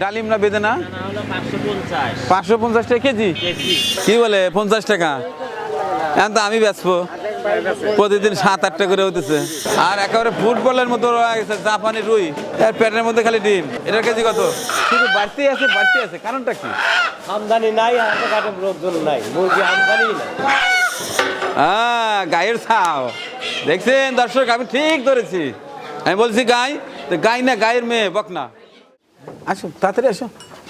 ডালিম না বেদেনা? না পাঁচশো পঞ্চাশ টাকা কেজি? কি বলে পঞ্চাশ টাকা? এখন তো আমি বেচবো। প্রতিদিন সাত আটটা করে হতেছে আর একেবারে ফুটবলের মতো গেছে জাপানি রুই। এর পেটের মধ্যে খালি ডিম। এটার কেজি কত? শুধু বাড়তি আছে বাড়তি আছে। কারণটা কি? আমদানি নাই লোকজন নাই। মুরগি আমদানি নাই। হ্যাঁ গায়ের ছাও। দেখছেন দর্শক আমি ঠিক ধরেছি। আমি বলছি গাই তো গাই না গায়ের মেয়ে বক না আসো, তাড়াতাড়ি আসো।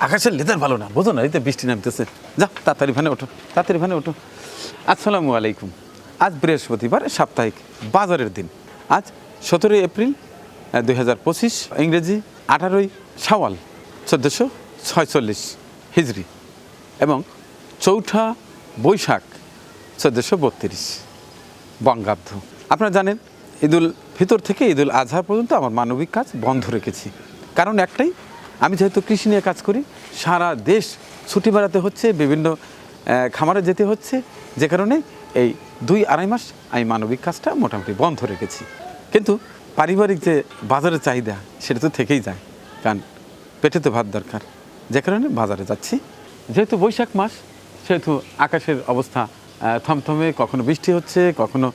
আকাশের লেদার ভালো না, বোঝো না, এই তো বৃষ্টি নামতেছে। যাও তাড়াতাড়ি ভানে ওঠো, তাড়াতাড়ি ভানে ওঠো। আসসালামু আলাইকুম। আজ বৃহস্পতিবার, সাপ্তাহিক বাজারের দিন। আজ সতেরোই এপ্রিল দুই হাজার পঁচিশ, ইংরেজি আঠারোই সাওয়াল চোদ্দোশো ছয়চল্লিশ হিজড়ি এবং চৌঠা বৈশাখ, চোদ্দোশো বত্রিশ। বঙ্গাব্দ। আপনারা জানেন, ঈদুল ভিতর থেকে ঈদুল আজহা পর্যন্ত আমার মানবিক কাজ বন্ধ রেখেছি। কারণ একটাই আমি যেহেতু কৃষি নিয়ে কাজ করি, সারা দেশ ছুটি বেড়াতে হচ্ছে, বিভিন্ন খামারে যেতে হচ্ছে, যে কারণে এই দুই আড়াই মাস আমি মানবিক কাজটা মোটামুটি বন্ধ রেখেছি। কিন্তু পারিবারিক যে বাজারের চাহিদা, সেটা তো থেকেই যায়, কারণ পেটে তো ভাত দরকার। যে কারণে বাজারে যাচ্ছি। যেহেতু বৈশাখ মাস, সেহেতু আকাশের অবস্থা থমথমে, কখনো বৃষ্টি হচ্ছে, কখনো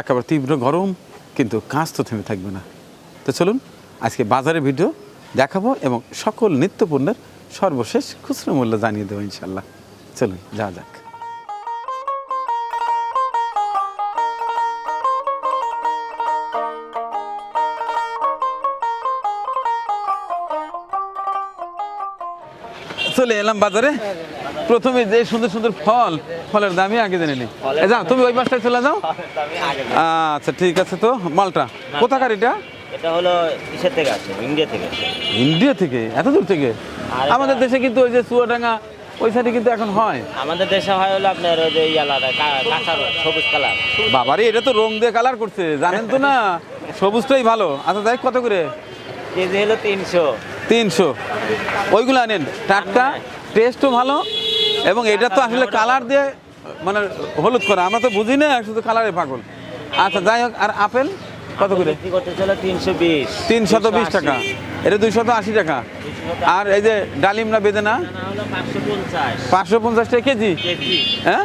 একেবারে তীব্র গরম, কিন্তু কাজ তো থেমে থাকবে না। তো চলুন, আজকে বাজারে ভিডিও দেখাবো এবং সকল নিত্যপণ্যের সর্বশেষ খুচরো মূল্য জানিয়ে দেবো ইনশাল্লাহ চলুন যা যাক। চলে এলাম বাজারে। প্রথমে যে সুন্দর সুন্দর ফল ফলের দামই আগে জেনে এ যাও তুমি ওই পাশটায় চলে যাও। আচ্ছা ঠিক আছে তো মালটা। কোথাকার এটা? এটা হলো কিসের থেকে আসে ইন্ডিয়া থেকে আসে ইন্ডিয়া থেকে? এত দূর থেকে? আর আমাদের দেশে কিন্তু ওই যে চুয়াডাঙ্গা ওই সাইডে কিন্তু এখন হয়। আমাদের দেশে হয় হলো আপনার ওই যে ইয়ালাদা কাঁচা সবুজ কালার। বাবারে এটা তো রং দিয়ে কালার করছে জানেন তো না? সবুজটাই ভালো। আচ্ছা যাই কত করে? কেজি হলো তিনশো। তিনশো। ওইগুলো আনেন। টাটকা টেস্টও ভালো এবং এটা তো আসলে কালার দিয়ে মানে হলুদ করা। আমরা তো বুঝি না শুধু কালারে পাগল। আচ্ছা যাই হোক আর আপেল? কত করে? বিক্রি করতে তিনশো বিশ। তিনশত বিশ টাকা। এটা দুইশত আশি টাকা। আর এই যে ডালিম না বেদেনা পাঁচশো পঞ্চাশ। পাঁচশো পঞ্চাশ টাকা কেজি? কেজি। হ্যাঁ?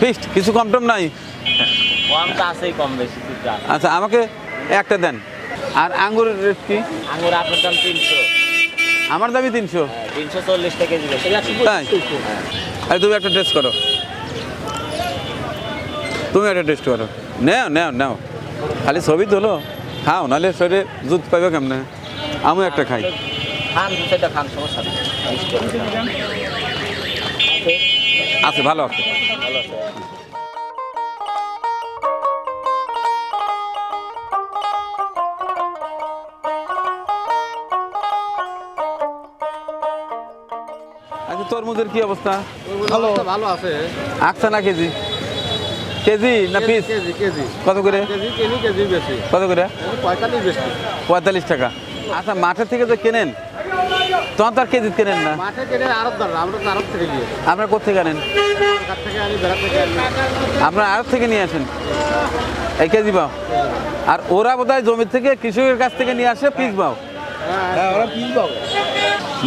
ফিক্সড? কিছু কম টম নাই? কম তো আছেই কম বেশি আচ্ছা আমাকে একটা দেন। আর আঙ্গুরের রেট কি? আঙুর আপনার দাম তিনশো। আমার দামই তিনশো। তিনশো চল্লিশ টাকা তাই? আরে তুমি একটা টেস্ট করো। তুমি একটা টেস্ট করো। নেও নেও নেও। খালি ছবি তোলো। খাও নাহলে শরীরে দুধ পাইবে কেমনে? আমিও একটা খাই। আছে ভালো আছে ভালো আছে। আচ্ছা তরমুজের কি অবস্থা? ভালো। ভালো আছে। আকসা না কেজি? কেজি না পিস? KG KG. কত করে? কেজি কেজি কেজি বেশি। কত করে? পঁয়তাল্লিশ টাকা। আচ্ছা মাঠের থেকে তো কেনেন তখন তো আর কেজি কেনেন না। মাঠে কেটে আরব দাঁড়া আমরা তো আরব থেকে নিয়ে আপনার কোথেকে আনেন? কাছ থেকে আনি বেড়া থেকে আনি। আপনার আড়ত থেকে নিয়ে আসেন? এই কেজি পাও? আর ওরা বোধহয় জমি থেকে কৃষকের কাছ থেকে নিয়ে আসে পিস পাও? হ্যাঁ ওরা পিস পাবো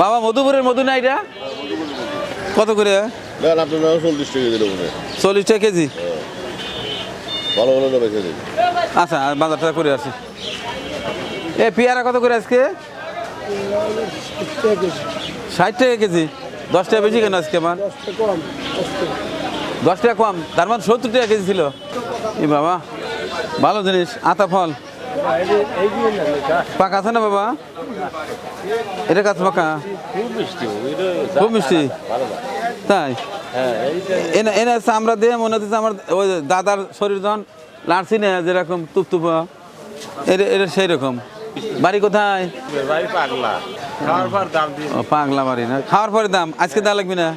বাবা মধুপুরের মধু না এটা? কত করে? চল্লিশ টাকা মনে হয়। চল্লিশ টাকা কেজি? ভালো ভালো দামে খেয়ে আচ্ছা আর বাজারটা করে আসি। এ পেয়ারা কত করে আজকে? ষাট টাকা কেজি। দশ টাকা বেশি কেন আজকে আমার? দশ টাকা কম। তার মানে সত্তর টাকা কেজি ছিল। এ বাবা ভালো জিনিস। আতা ফল। পাকা আছে না বাবা? এটা কাছে পাকা? খুব মিষ্টি। তাই? এনে এনে আমরা দিয়ে মনে হচ্ছে আমার ওই দাদার শরীর যখন লাড়ছি না যেরকম তুপতুপা এটা এটা সেই রকম বাড়ি কোথায়? পাগলা। খাওয়ার পর দাম পাগলা বাড়ি না? খাওয়ার পরে দাম। আজকে দেওয়া লাগবে না?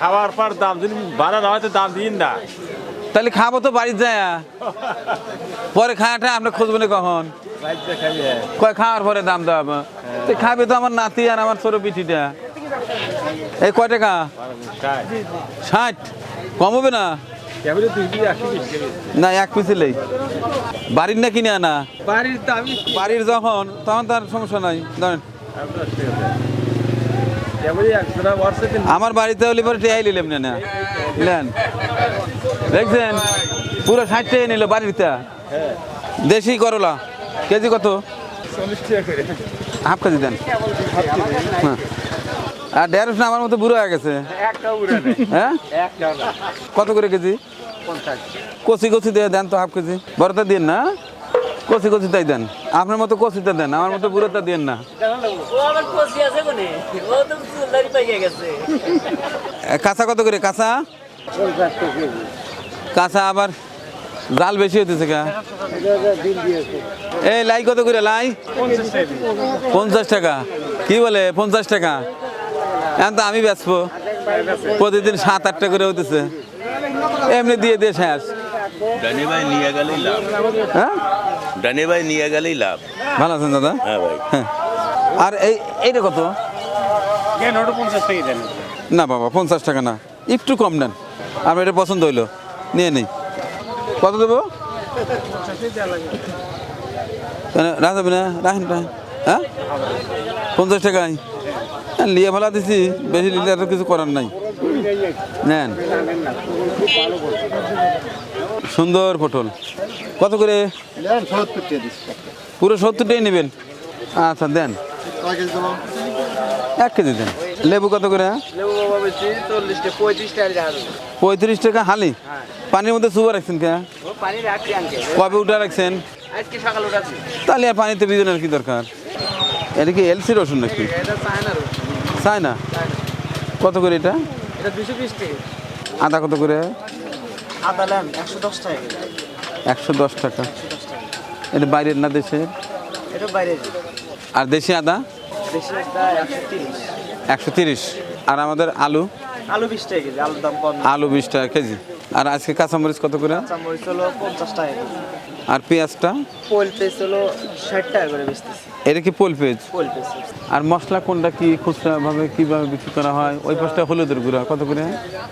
খাওয়ার পর দাম যদি বানা না হয় তো দাম দিন না। তাহলে খাব তো বাড়িতে যায়। পরে খাওয়াটা আপনি খুঁজবেন কখন। রাজ্যে খাবি হ্যাঁ কয় খাওয়ার পরে দাম দেওয়া তো খাবে তো আমার নাতি আর আমার ছোট পিঠিটা। এই কয় টাকা? ষাট। কম হবে না? না এক পিছিলেই বাড়ির না কিনে আনা? বাড়ির যখন তখন তার সমস্যা নাই। ধরেন। আমার বাড়িতে হলে পরে টেয়াই নিলাম না না। নেন। দেখছেন? পুরো ষাট টাকা নিল বাড়িতে দেশি করলা। কেজি কত? হাফ কেজি দেন। হ্যাঁ। আর ঢেঁড়স না আমার মতো বুড়ো হয়ে গেছে। হ্যাঁ? কত করে কেজি? কচি কচি দিয়ে দেন তো হাফ কেজি। বড়টা দিন না? কচি কচি তাই দেন। আপনার মতো কচিটা দেন আমার মতো বুড়োটা দেন না। কষি কাঁচা কত করে? কাঁচা? কাঁচা আবার জাল বেশি হইতেছে কা এই লাই কত করে লাই? পঞ্চাশ টাকা। কি বলে? পঞ্চাশ টাকা। এখন তো আমি বেচবো প্রতিদিন সাত আটটা করে হইতেছে। এমনি দিয়ে দিয়ে শেষ। ডানে ভাই নিয়ে গেলেই লাভ। হ্যাঁ? ডানে ভাই নিয়ে গেলেই লাভ। ভালো আছেন দাদা? হ্যাঁ ভাই। হ্যাঁ। আর এই এইটা কত? না বাবা পঞ্চাশ টাকা না। একটু কম নেন। আমার এটা পছন্দ হইল। নিয়ে নেই। কত দেবো? রাখেন রাখেন। হ্যাঁ? পঞ্চাশ টাকায়। লিয়ে ভালো দিছি বেশি নিলে আর কিছু করার নাই। নেন। সুন্দর পটল। কত করে? পুরো সত্তরটাই নেবেন? আচ্ছা দেন। এক কেজি দেন। লেবু কত করে চল্লিশটা পঁয়ত্রিশ টাকা হালি। পানির মধ্যে সুগার রাখছেন কে কবে উঠে রাখছেন? তাহলে আর পানিতে ভিজানোর কি দরকার? এটা কি এলসি রসুন নাকি? চাই না কত করে এটা? আদা কত করে? আদা লেন একশো দশ টাকা। একশো দশ টাকা। এটা বাইরের না দেশের? এটা বাইরের। আর দেশি আদা? একশো তিরিশ। আর আমাদের আলু? আলু বিশ টাকা কেজি আলুর দাম কম। আলু বিশ টাকা কেজি। আর আজকে কাঁচামরিচ কত করে? হলো পঞ্চাশ টাকা কেজি। আর পেঁয়াজটা? পোল পেস হলো ষাট টাকা করে বেচতেছি। এটা কি পোল পেঁয়াজ? পোল আর মশলা কোনটা কি খুচরা ভাবে কীভাবে বিক্রি করা হয়? ওই পাশটা হলুদের গুঁড়া কত করে?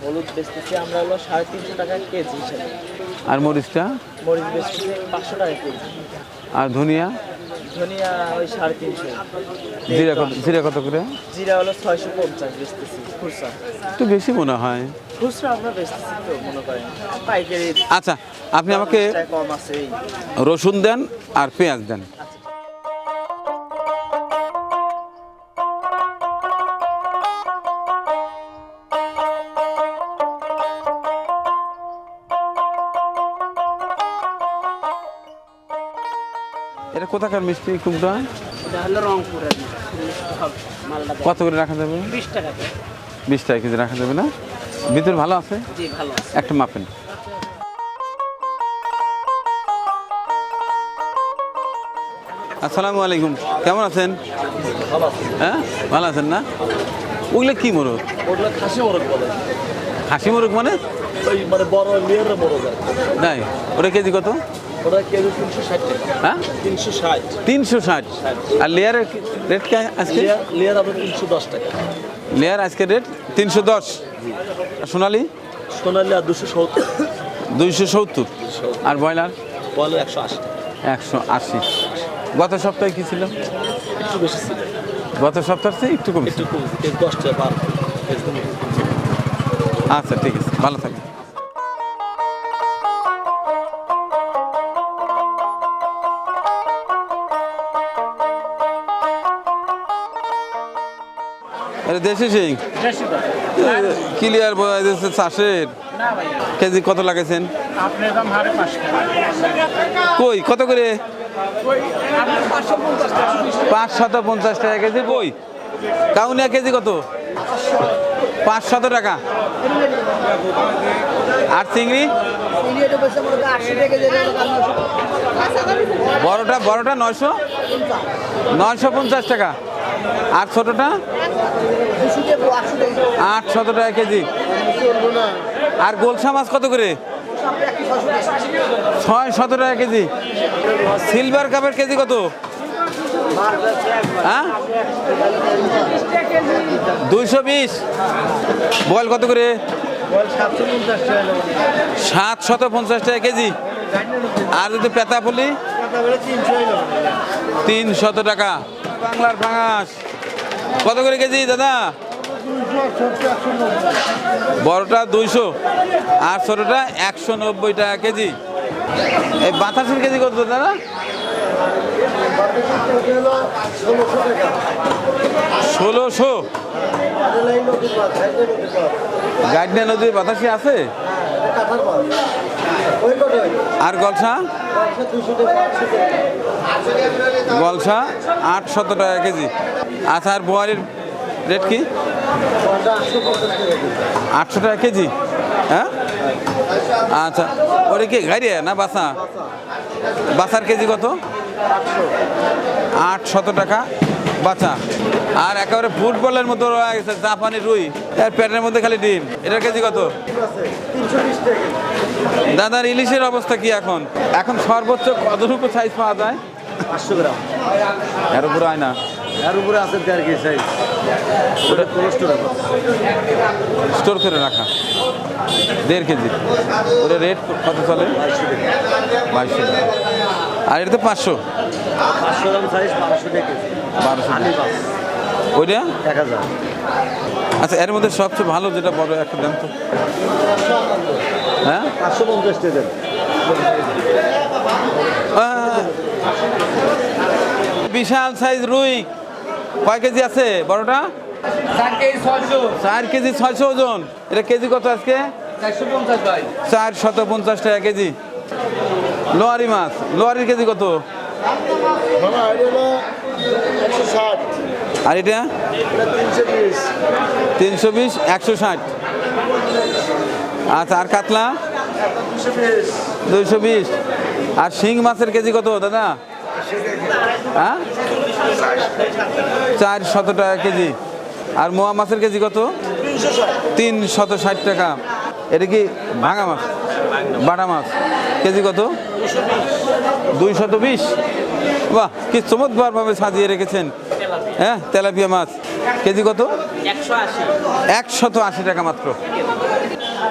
হলুদ বেচতেছি আমরা হলো সাড়ে তিনশো টাকা কেজি হিসাবে। আর মরিচটা? মরিচ বেচতেছি পাঁচশো টাকা কেজি। আর ধনিয়া? ধনিয়া ওই সাড়ে তিনশো। জিরা কত জিরা কত করে? জিরা হলো ছয়শো পঞ্চাশ বেচতেছি খুচরা। একটু বেশি মনে হয়। খুচরা আমরা বেচতেছি তো মনে করেন। পাইকারি আচ্ছা আপনি আমাকে কম আছে রসুন দেন আর পেঁয়াজ দেন। কোথাকার মিষ্টি কুমটা কত করে রাখা যাবে? বিশ টাকা বিশ টাকা কেজি রাখা যাবে না? ভিতর ভালো আছে? জি ভালো আছে। একটা মাপেন। আসসালামু আলাইকুম। কেমন আছেন? হ্যাঁ ভালো আছেন না? ওগুলো কি মোরগ? ওগুলো খাসি মোরগ বলে। হাসি মোরগ মানে? ওই মানে বড় নাই ওটা কেজি কত? হ্যাঁ? তিনশো ষাট। আর লেয়ারের রেট কে আজকে? লিয়ার আপনার তিনশো দশ টাকা। লেয়ার আজকে রেট? তিনশো দশ। সোনালি? সোনালি আর দুশো সত্তর। দুইশো সত্তর। আর ব্রয়লার? একশো আশি। একশো আশি। গত সপ্তাহে কি ছিল? একটু বেশি ছিল। গত সপ্তাহ থেকে একটু কমেছে। একটু কম কেজি বারো। আচ্ছা ঠিক আছে। ভালো থাকবেন। আরে দেশি সিং ক্লিয়ার বোঝা যাচ্ছে চাষের। কেজি কত লাগাইছেন? কই কত করে? পাঁচ শত পঞ্চাশ টাকা। কেজি কই? কাউনিয়া কেজি কত? পাঁচ শত টাকা। আর চিংড়ি? বড়টা বড়টা নয়শো? নয়শো পঞ্চাশ টাকা। আর ছোটটা? আট শত টাকা কেজি। আর গোলসা মাছ কত করে? ছয় শত টাকা কেজি। সিলভার কাপের কেজি কত? হ্যাঁ? দুইশো বিশ। বল কত করে? সাত শত পঞ্চাশ টাকা কেজি। আর যদি পেতা পলি তিন শত টাকা। বাংলার ফাঙাস কত করে কেজি, দাদা? বড়টা দুইশো আর ছোটোটা একশো নব্বই টাকা কেজি। এই বাতাসের কেজি কত, দাদা? ষোলোশো। গাইডনে নদীর বাতাসি আছে? আর গলসা গলসা আটশত টাকা কেজি। আচ্ছা আর বোয়ারির রেট কি? আটশো টাকা কেজি। হ্যাঁ? আচ্ছা ওরে কি, গাড়িয়া না বাসা? বাসার কেজি কত? আটশত টাকা। বাচ্চা আর একেবারে ফুটবলের মতো গেছে, জাপানি রুই। এর পেটের মধ্যে খালি ডিম। এটার কেজি কত? দাদার ইলিশের অবস্থা কি এখন? এখন সর্বোচ্চ কতটুকু সাইজ পাওয়া যায়? পাঁচশো গ্রাম। এর উপরে হয় না। এর উপরে আছে দেড় কেজি সাইজ ওটা কোলেস্টোর স্টোর করে রাখা। দেড় কেজি। ওটা রেট কত চলে? বাইশশো টাকা। আর এটা তো পাঁচশো। পাঁচশো গ্রাম সাইজ বারোশো টাকা বারোশো মাছ ওইটা? এক হাজার। আচ্ছা এর মধ্যে সবচেয়ে ভালো যেটা বড় একটা দাম তো। হ্যাঁ? পাঁচশো পঞ্চাশ টাকা! বিশাল সাইজ রুই। কয় কেজি আছে বড়টা? চার কেজি ছয়শো। ওজন। এটা কেজি কত আজকে? চার শত পঞ্চাশ টাকা কেজি। লোয়ারি মাছ। লোয়ারির কেজি কত? আর এটা? তিনশো বিশ। তিনশো বিশ একশো ষাট। আচ্ছা আর কাতলা? দুইশো বিশ। আর শিং মাছের কেজি কত, দাদা? হ্যাঁ? চার শত টাকা কেজি। আর মোয়া মাছের কেজি কত? তিন শত ষাট টাকা। এটা কি ভাঙা মাছ? বাটা মাছ। কেজি কত? দুই শত বিশ। বাহ, কি চমৎকারভাবে সাজিয়ে রেখেছেন। হ্যাঁ তেলাপিয়া মাছ। কেজি কত? একশত আশি টাকা মাত্র।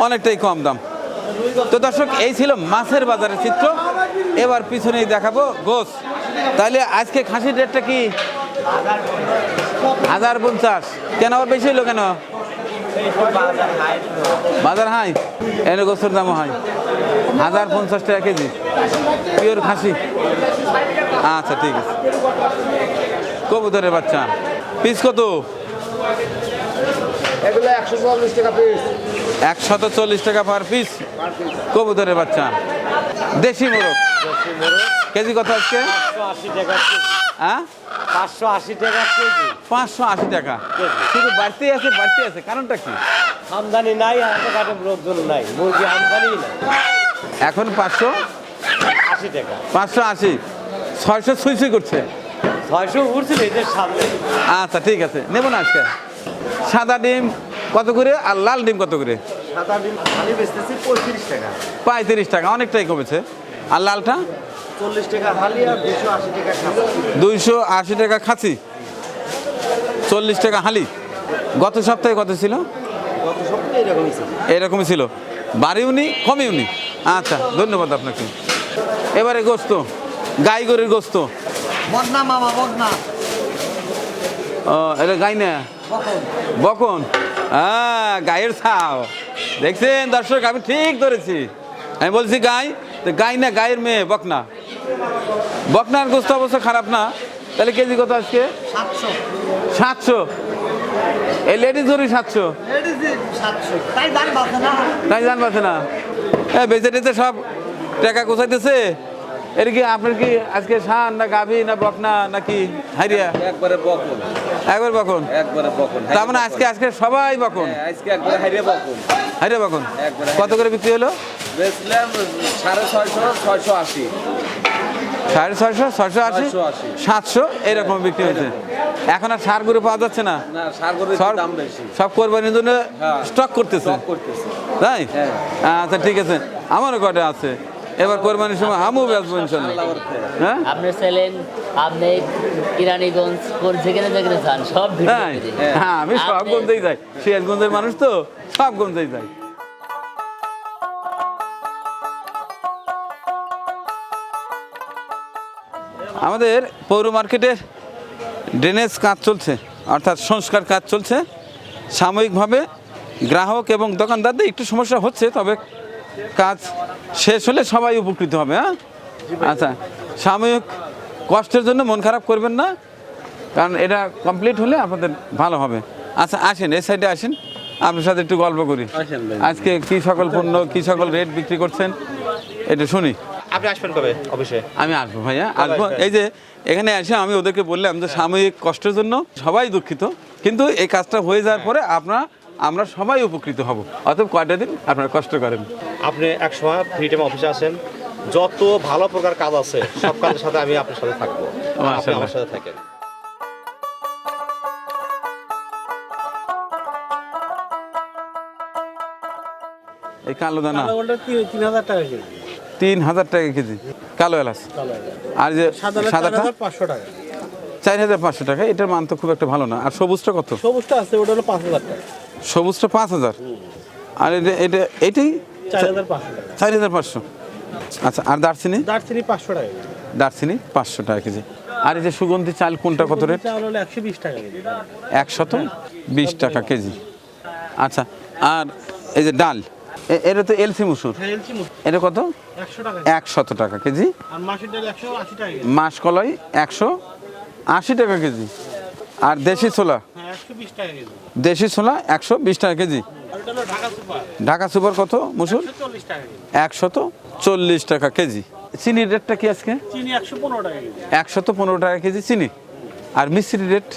অনেকটাই কম দাম। তো দর্শক, এই ছিল মাছের বাজারের চিত্র। এবার পিছনেই দেখাবো গোস। তাহলে আজকে খাসির রেটটা কি? হাজার পঞ্চাশ। কেন আবার বেশি হলো কেন? বাজার হাই। এনে গোসের দামও হাই। হাজার পঞ্চাশ টাকা কেজি। পিওর খাসি। আচ্ছা ঠিক আছে। কবুতরের বাচ্চা। পিস কত? এগুলো একশো চল্লিশ টাকা পিস একশত চল্লিশ টাকা পার পিস কবুতরের বাচ্চা। দেশি মোরগ। কেজি কত আজকে? হ্যাঁ? পাঁচশো আশি টাকা কেজি। পাঁচশো আশি টাকা। শুধু বাড়তেই আছে বাড়তে আছে। কারণটা কি? আমদানি নাই লোকজন নাই। মুরগি আমদানি নাই। এখন পাঁচশো? আশি টাকা। পাঁচশো আশি। ছয়শো ছুঁই ছুঁই করছে। ছয়শো উঠছিল এদের সামনে। আচ্ছা ঠিক আছে। নেব না আজকে। সাদা ডিম কত করে? আর লাল ডিম কত করে? পঁয়ত্রিশ টাকা। অনেকটাই কমেছে। আর লালটা? দুইশো আশি টাকা খাসি। চল্লিশ টাকা হালি। গত সপ্তাহে কত ছিল? এরকমই ছিল। বাড়িউনি কমিউনি আচ্ছা ধন্যবাদ আপনাকে। এবারে গোস্ত গাই গরুর গোস্ত। মামা বদনা। ও এটা গাই না বকন? হ্যাঁ গায়ের ছাও। দেখছেন দর্শক আমি ঠিক ধরেছি। আমি বলছি গাই তো গাই না গায়ের মেয়ে বকনা। বকনার গোস্ত অবশ্য খারাপ না। তাহলে কেজি কত আজকে? সাতশো। এই লেডিস ধরি সাতশো। তাই না। জান পাচ্ছে না। এ বেঁচে টেচে সব টাকা কোথাইতেছে এর কি আপনার কি আজকে শান না গাভী না বকনা নাকি হাইরিয়া? একবারে বকুন একবার বকন একবারে বকুন তার মানে আজকে আজকে সবাই বকন আজকে একবারে হারিয়ে বকুন হাইরিয়া বকন কত করে বিক্রি হলো? বেচলাম সাড়ে ছয়শো ছয়শো আশি। সাড়ে ছয়শো ছয়শো আশি? সাতশো? এরকম বিক্রি হয়েছে। এখন আর সার গরু পাওয়া যাচ্ছে না। সব কোরবানির জন্য হ্যাঁ। স্টক করতেছে। সব তাই? হ্যাঁ। আচ্ছা ঠিক আছে। আমারও কটা আছে। এবার কোরবানির সময় আমিও বেচবো ইনশাল্লাহ। হ্যাঁ? আপনি ছিলেন আপনি কিরানীগঞ্জ যেখানে যেখানে যান সব হ্যাঁ আমি সব গঞ্জেই যাই। সিরাজগঞ্জের মানুষ তো সব গঞ্জেই যাই। আমাদের পৌর মার্কেটে ড্রেনেজ কাজ চলছে অর্থাৎ সংস্কার কাজ চলছে। সাময়িকভাবে গ্রাহক এবং দোকানদারদের একটু সমস্যা হচ্ছে তবে কাজ শেষ হলে সবাই উপকৃত হবে হ্যাঁ? আচ্ছা সাময়িক কষ্টের জন্য মন খারাপ করবেন না কারণ এটা কমপ্লিট হলে আপনাদের ভালো হবে। আচ্ছা আসেন এই সাইডে আসেন আপনার সাথে একটু গল্প করি। আজকে কি সকল পণ্য কি সকল রেট বিক্রি করছেন এটা শুনি। আপনি আসবেন কবে? অফিসে। আমি আসব ভাইয়া আসব। এই যে এখানে এসে আমি ওদেরকে বললাম যে সাময়িক কষ্টের জন্য সবাই দুঃখিত কিন্তু এই কাজটা হয়ে যাওয়ার পরে আপনারা আমরা সবাই উপকৃত হব। অতএব কয়টা দিন আপনারা কষ্ট করেন। আপনি এক সময় ফ্রি টাইম অফিসে আসেন। যত ভালো প্রকার কাজ আছে সব কাজের সাথে আমি আপনার সাথে থাকব। আপনি আমার সাথে থাকেন। এই কালো দানা। তিন হাজার টাকা কেজি? তিন হাজার টাকা কেজি। কালো এলাচ। আর যে সাদাটা? পাঁচশো টাকা। চার হাজার পাঁচশো টাকা। এটার মান তো খুব একটা ভালো না। আর সবুজটা কত? সবুজটা আছে ওটা হলো পাঁচ হাজার টাকা। সবুজটা পাঁচ হাজার। আর এটা এটা এটাই চার হাজার পাঁচশো আচ্ছা আর দারচিনি? দারচিনি পাঁচশো টাকা দারচিনি পাঁচশো টাকা কেজি। আর এই যে সুগন্ধি চাল কোনটা কত রেট? একশো বিশ টাকা কেজি। একশত বিশ টাকা কেজি। আচ্ছা আর এই যে ডাল এটা তো এলসি মুসুর। এটা কত? একশত টাকা কেজি। মাসকলাই একশো আশি টাকা কেজি। আর দেশি ছোলা? হ্যাঁ দেশি ছোলা একশো বিশ টাকা কেজি। ঢাকা সুপার। কত মুসুর? একশত চল্লিশ টাকা কেজি। চিনির রেটটা কি আজকে? একশত পনেরো টাকা কেজি। চিনি। আর মিস্ত্রি রেট?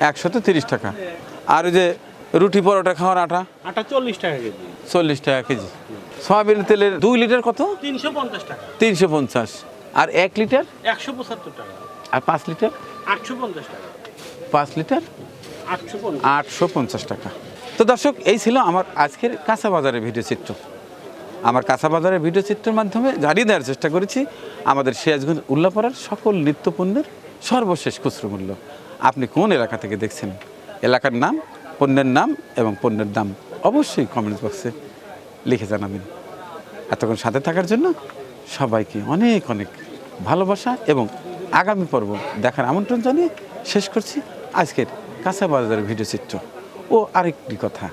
একশত তিরিশ টাকা। আর ওই যে রুটি পরোটা খাওয়ার আটা? আটা চল্লিশ টাকা কেজি। চল্লিশ টাকা কেজি। সয়াবিন তেলের দুই লিটার কত? তিনশো পঞ্চাশ টাকা। তিনশো পঞ্চাশ। আর এক লিটার? একশো পঁচাত্তর টাকা। আর পাঁচ লিটার? আটশো পঞ্চাশ টাকা। পাঁচ লিটার? আটশো পঞ্চাশ। টাকা। তো দর্শক এই ছিল আমার আজকের কাঁচা বাজারের ভিডিও চিত্র। আমার কাঁচা বাজারের ভিডিও চিত্রের মাধ্যমে জানিয়ে দেওয়ার চেষ্টা করেছি আমাদের সিরাজগঞ্জ উল্লাপাড়ার সকল নিত্যপণ্যের সর্বশেষ খুচরো মূল্য। আপনি কোন এলাকা থেকে দেখছেন? এলাকার নাম পণ্যের নাম এবং পণ্যের দাম অবশ্যই কমেন্ট বক্সে লিখে জানাবেন। এতক্ষণ সাথে থাকার জন্য সবাইকে অনেক অনেক ভালোবাসা এবং আগামী পর্ব দেখার আমন্ত্রণ জানিয়ে শেষ করছি আজকের কাঁচা বাজারের ভিডিও চিত্র। ও আরেকটি কথা,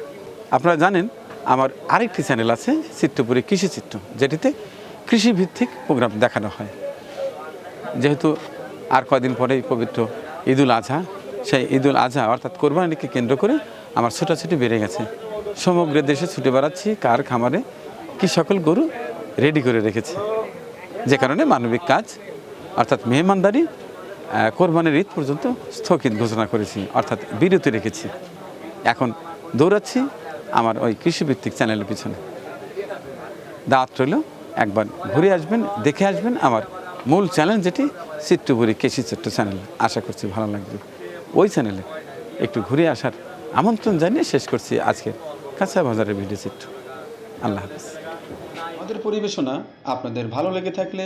আপনারা জানেন আমার আরেকটি চ্যানেল আছে চিত্রপুরে কৃষি চিত্র, যেটিতে কৃষিভিত্তিক প্রোগ্রাম দেখানো হয়। যেহেতু আর কয়দিন পরেই পবিত্র ঈদুল আজহা, সেই ঈদুল আজহা অর্থাৎ কোরবানিকে কেন্দ্র করে আমার ছোটাছুটি বেড়ে গেছে। সমগ্র দেশে ছুটে বেড়াচ্ছি, কার খামারে কি সকল গরু রেডি করে রেখেছে। যে কারণে মানবিক কাজ অর্থাৎ মেহমানদারি কোরবানির ঈদ পর্যন্ত স্থগিত ঘোষণা করেছি, অর্থাৎ বিরতি রেখেছি। এখন দৌড়াচ্ছি আমার ওই কৃষিভিত্তিক চ্যানেলের পিছনে। দাঁত রইল, একবার ঘুরে আসবেন, দেখে আসবেন আমার মূল চ্যানেল যেটি, চিত্রপুরী কৃষি চিত্র চ্যানেল। আশা করছি ভালো লাগবে। ওই চ্যানেলে একটু ঘুরে আসার আমন্ত্রণ জানিয়ে শেষ করছি আজকে কাঁচা বাজারের ভিডিও চিত্র। আল্লাহ হাফিজ। আমাদের পরিবেশনা আপনাদের ভালো লেগে থাকলে